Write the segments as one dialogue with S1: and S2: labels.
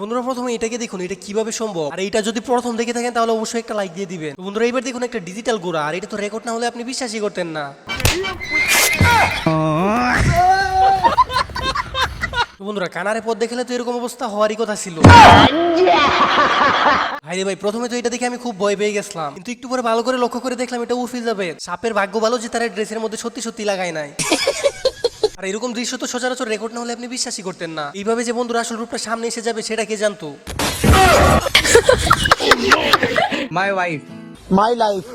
S1: বন্ধুরা, প্রথমে এটাকে দেখুন, এটা কীভাবে সম্ভব? আর এটা যদি প্রথম দেখে থাকেন, তাহলে অবশ্যই একটা লাইক দিয়ে দিবেন। বন্ধুরা এবার দেখুন একটা ডিজিটাল গোড়া, আর এটা তো রেকর্ড না হলে আপনি বিশ্বাসই করতেন না। বন্ধুরা, কানারে পথ দেখলে তো এরকম অবস্থা হওয়ারই কথা ছিল। ভাই রে ভাই, প্রথমে তো এটা দেখে আমি খুব ভয় পেয়ে গেছিলাম। কিন্তু একটু পরে ভালো করে লক্ষ্য করে দেখলাম এটা উফি যাবে। সাপের ভাগ্য ভালো যে তারা ড্রেসের মধ্যে সত্যি সত্যি লাগায় নাই। আর এরকম দৃশ্য তো সচরাচর রেকর্ড না হলে আপনি বিশ্বাসই করতেন না। এইভাবে যে বন্ধুরা আসল রূপটা সামনে এসে যাবে সেটা কে জানতো?
S2: My wife
S3: my life.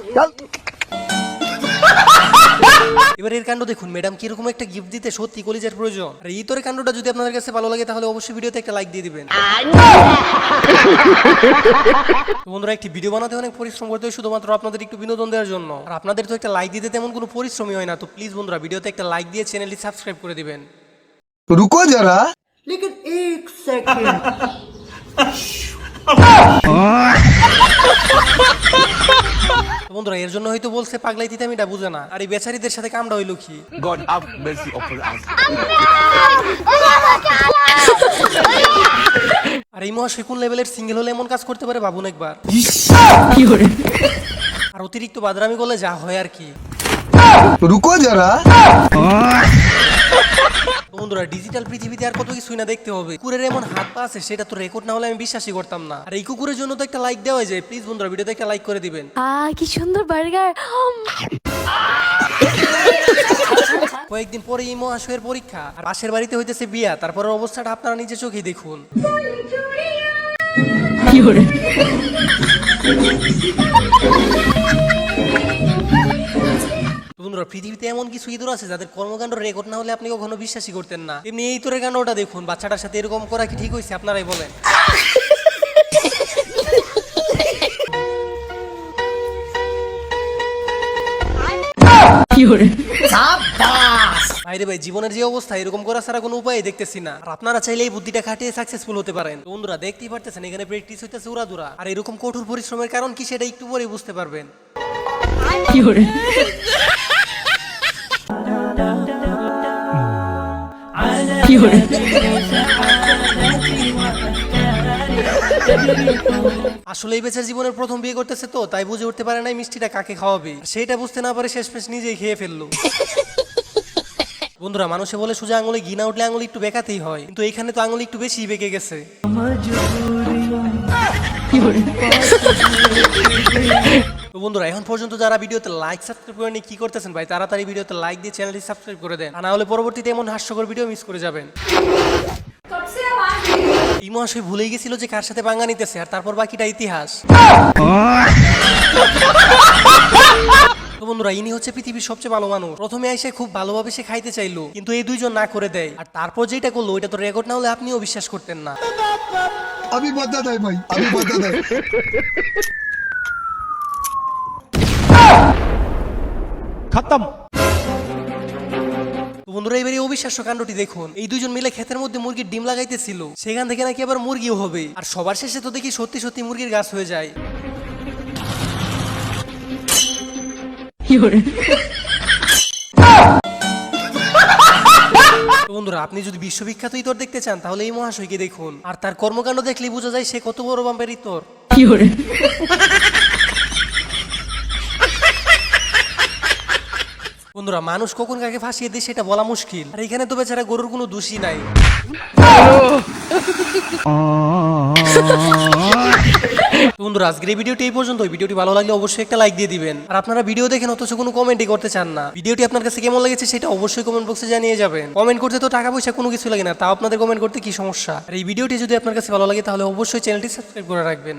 S1: এবার এর কাণ্ড দেখুন ম্যাডাম কীরকম একটা গিফট দিতে সত্যি কলিজার প্রয়োজন আর ইতরের কাণ্ডটা যদি আপনাদের কাছে ভালো লাগে তাহলে অবশ্যই ভিডিওতে একটা লাইক দিয়ে দিবেন বন্ধুরা একটি ভিডিও বানাতে অনেক পরিশ্রম করতে হয় শুধুমাত্র আপনাদের একটু বিনোদন দেওয়ার জন্য আর আপনাদের তো একটা লাইক দিতে তেমন কোনো পরিশ্রমই হয় না তো প্লিজ বন্ধুরা ভিডিওতে একটা লাইক দিয়ে চ্যানেলটি সাবস্ক্রাইব করে দিবেন
S3: রুকো যারা
S1: লেকিন এক সেকেন্ড বন্ধুরা এর জন্য হয়তো বলছে পাগলাই দিতাম এটা বুঝে না। আর এই বেচারিদের সাথে কামড়া হইল কি?
S2: গড আপ মেসি
S1: আর এই মহাশয় কোন লেভেলের সিঙ্গেল হলে এমন কাজ করতে পারে ভাবুন একবার। আর অতিরিক্ত বাদরামি করলে যা হয় আর কি।
S3: রুকো
S1: যারা। বন্ধুরা ডিজিটাল পৃথিবীতে আর কত কিছুই না দেখতে হবে। কুকুরের এমন হাত পা আছে সেটা তো রেকর্ড না হলে আমি বিশ্বাসই করতাম না। আর এই কুকুরের জন্য তো একটা লাইক দেওয়া যায় প্লিজ বন্ধুরা ভিডিওতে একটা লাইক করে দিবেন।
S4: আহ কি সুন্দর বার্গার।
S1: কয়েকদিন পরে এই মহাশয়ের পরীক্ষা। আর পাশের বাড়িতে হইতেছে বিয়া। তারপরের অবস্থাটা আপনারা নিজে চোখেই দেখুন। তো বন্ধুরা পৃথিবীতে এমন কিছু ইঁদুর আছে যাদের কর্মকাণ্ড রেকর্ড না হলে আপনি কখনো বিশ্বাসই করতেন না। এমনি এই তোরের কাণ্ডটা দেখুন বাচ্চাটার সাথে এরকম করা কি ঠিক হয়েছে? আপনারাই বলেন। ভাইরে ভাই জীবনের যে অবস্থা এরকম করা ছাড়া কোনো উপায় দেখতেছি না। আর আপনারা চাইলে এই বুদ্ধিটা খাটিয়ে সাকসেসফুল হতে পারেন। বন্ধুরা দেখতেই পারতেছেন এখানে প্র্যাকটিস হইতেছে উড়াদুরা। আর এরকম কঠোর পরিশ্রমের কারণ কি সেটা একটু পরে বুঝতে পারবেন। আসলে এই বেচার জীবনের প্রথম বিয়ে করতেছে তো তাই বুঝে উঠতে পারে নাই মিষ্টিটা কাকে খাওয়াবে। সেটা বুঝতে না পারে শেষ শেষমেশ নিজেই খেয়ে ফেলল। বন্ধুরা মানুষে বলে সোজা আঙুলে ঘি না উঠলে আঙুল একটু বেঁকাতেই হয়। কিন্তু এখানে তো আঙুল একটু বেশি বেঁকে গেছে। তো বন্ধুরা, এখন পর্যন্ত যারা ভিডিওতে লাইক সাবস্ক্রাইব করেনি কি করতেছেন ভাই? তাড়াতাড়ি ভিডিওতে লাইক দিয়ে চ্যানেলটি সাবস্ক্রাইব করে দেন। আর না হলে পরবর্তীতে এমন হাস্যকর ভিডিও মিস করে যাবেন। এই মহাশয় ভুলেই গেছিল যে কার সাথে পাঙ্গা নিতেছে, আর তারপর বাকিটা ইতিহাস। তো বন্ধুরা, ইনি হচ্ছে পৃথিবীর সবচেয়ে ভালো মানুষ। প্রথমে এসে খুব ভালোভাবে সে খাইতে চাইলো, কিন্তু এই দুইজন না করে দেয়। আর তারপর যেটা করল, ওইটা তো রেকর্ড না হলে আপনিও বিশ্বাস করতেন না।
S3: আমি বাদ্দা দেয় ভাই আমি বাদ্দা দেয়।
S1: তো বন্ধুরা এবারে এই অবিশ্বাস্য কাণ্ডটি দেখুন। এই দুজন মিলে ক্ষেতের মধ্যে মুরগির ডিম লাগাইতেছিল। সেখান থেকে নাকি আবার মুরগিও হবে। আর সবার শেষে তো দেখি সত্যি সত্যি মুরগির গাছ হয়ে যায়। বন্ধুরা আপনি যদি বিশ্ববিখ্যাত ইতর দেখতে চান তাহলে এই মহাশয়কে দেখুন। আর তার কর্মকাণ্ড দেখলেই বোঝা যায় সে কত বড় বাম্পের ইতর। বন্ধুরা, মানুষ কখন কাকে ফাঁসিয়ে দেয় সেটা বলা মুশকিল। আর এখানে তো বেচারা গরুর কোনো দোষী নাই। তো বন্ধুরা, আজকের এই ভিডিওটি এই পর্যন্ত। ভিডিওটি ভালো লাগলে অবশ্যই একটা লাইক দিয়ে দিবেন। আর আপনারা ভিডিও দেখেন অথচ কোনো কমেন্টই করতে চান না। ভিডিওটি আপনার কাছে কেমন লেগেছে সেটা অবশ্যই কমেন্ট বক্সে জানিয়ে যাবেন। কমেন্ট করতে তো টাকা পয়সা কোনো কিছু লাগে না, তাও আপনাদের কমেন্ট করতে কি সমস্যা? আর এই ভিডিওটি যদি আপনার কাছে ভালো লাগে, তাহলে অবশ্যই চ্যানেলটি সাবস্ক্রাইব করে রাখবেন।